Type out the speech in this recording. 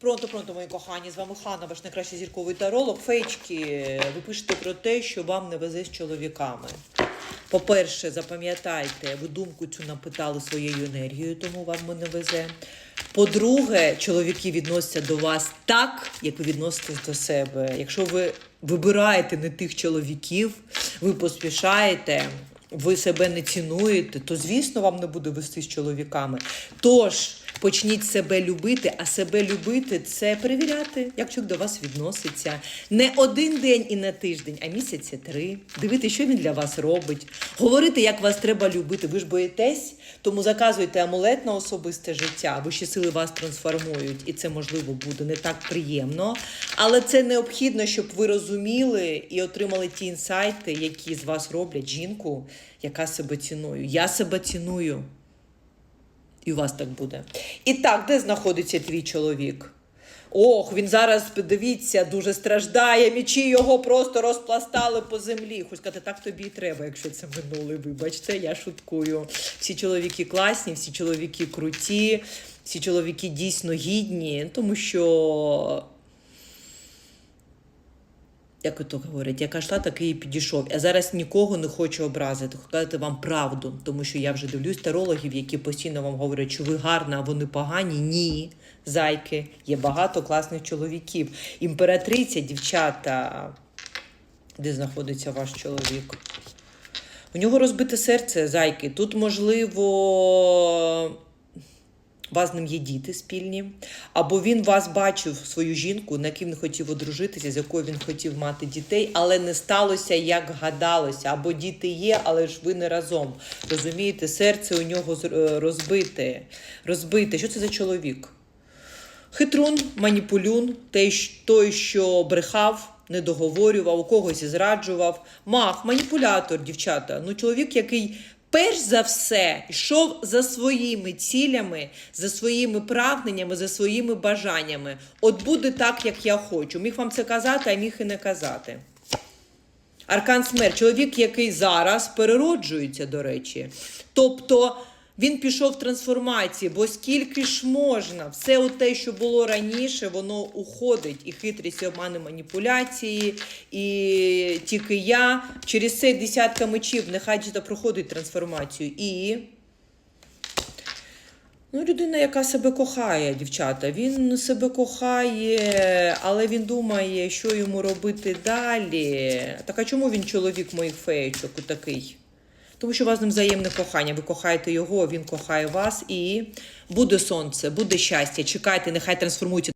Пронто, пронто, мої кохані, з вами Хана, ваш найкращий зірковий таролог. Фейчки, ви пишете про те, що вам не везе з чоловіками. По-перше, запам'ятайте, ви думку цю напитали своєю енергією, тому вам не везе. По-друге, чоловіки відносяться до вас так, як ви відноситесь до себе. Якщо ви вибираєте не тих чоловіків, ви поспішаєте, ви себе не цінуєте, то звісно вам не буде вести з чоловіками. Тож почніть себе любити, а себе любити це перевіряти, як чоловік до вас відноситься. Не один день і не тиждень, а місяці три. Дивити, що він для вас робить, говорити, як вас треба любити. Ви ж боїтесь, тому заказуйте амулет на особисте життя. Вищі сили вас трансформують, і це можливо буде не так приємно. Але це необхідно, щоб ви розуміли і отримали ті інсайти, які з вас роблять жінку, яка себе цінує. Я себе ціную. І у вас так буде. І так, де знаходиться твій чоловік? Ох, він зараз, дивіться, дуже страждає, мічі його просто розпластали по землі. Хоч сказати, так тобі і треба, якщо це минуле. Вибачте, я шуткую. Всі чоловіки класні, всі чоловіки круті, всі чоловіки дійсно гідні, тому що. Як то говорять, яка йшла, такий і підійшов. Я зараз нікого не хочу образити, сказати вам правду, тому що я вже дивлюсь тарологів, які постійно вам говорять, що ви гарна, а вони погані. Ні, зайки, є багато класних чоловіків. Імператриця, дівчата, де знаходиться ваш чоловік? У нього розбите серце, зайки. Тут, можливо, вас ним є діти спільні, або він вас бачив свою жінку, на якій він хотів одружитися, з якою він хотів мати дітей, але не сталося, як гадалося. Або діти є, але ж ви не разом. Розумієте, серце у нього е, розбите. розбите. Що це за чоловік? Хитрун, маніпулюн, той, що брехав, не договорював, у когось зраджував. Мах, маніпулятор, дівчата. Ну, чоловік, який перш за все йшов за своїми цілями, за своїми прагненнями, за своїми бажаннями. От буде так, як я хочу. Міг вам це казати, а міг і не казати. Аркан смерть, чоловік, який зараз перероджується, до речі. Тобто він пішов в трансформації, бо скільки ж можна, все те, що було раніше, воно уходить. І хитрість, і обмани, маніпуляції, і тільки я. Через це десятка мечів, нехай діта проходить трансформацію. І. Ну, людина, яка себе кохає, дівчата. Він себе кохає, але він думає, що йому робити далі. Так а чому він чоловік моїх феєчок такий? Тому що у вас з ним взаємне кохання. Ви кохаєте його, він кохає вас, і буде сонце, буде щастя. Чекайте, нехай трансформується.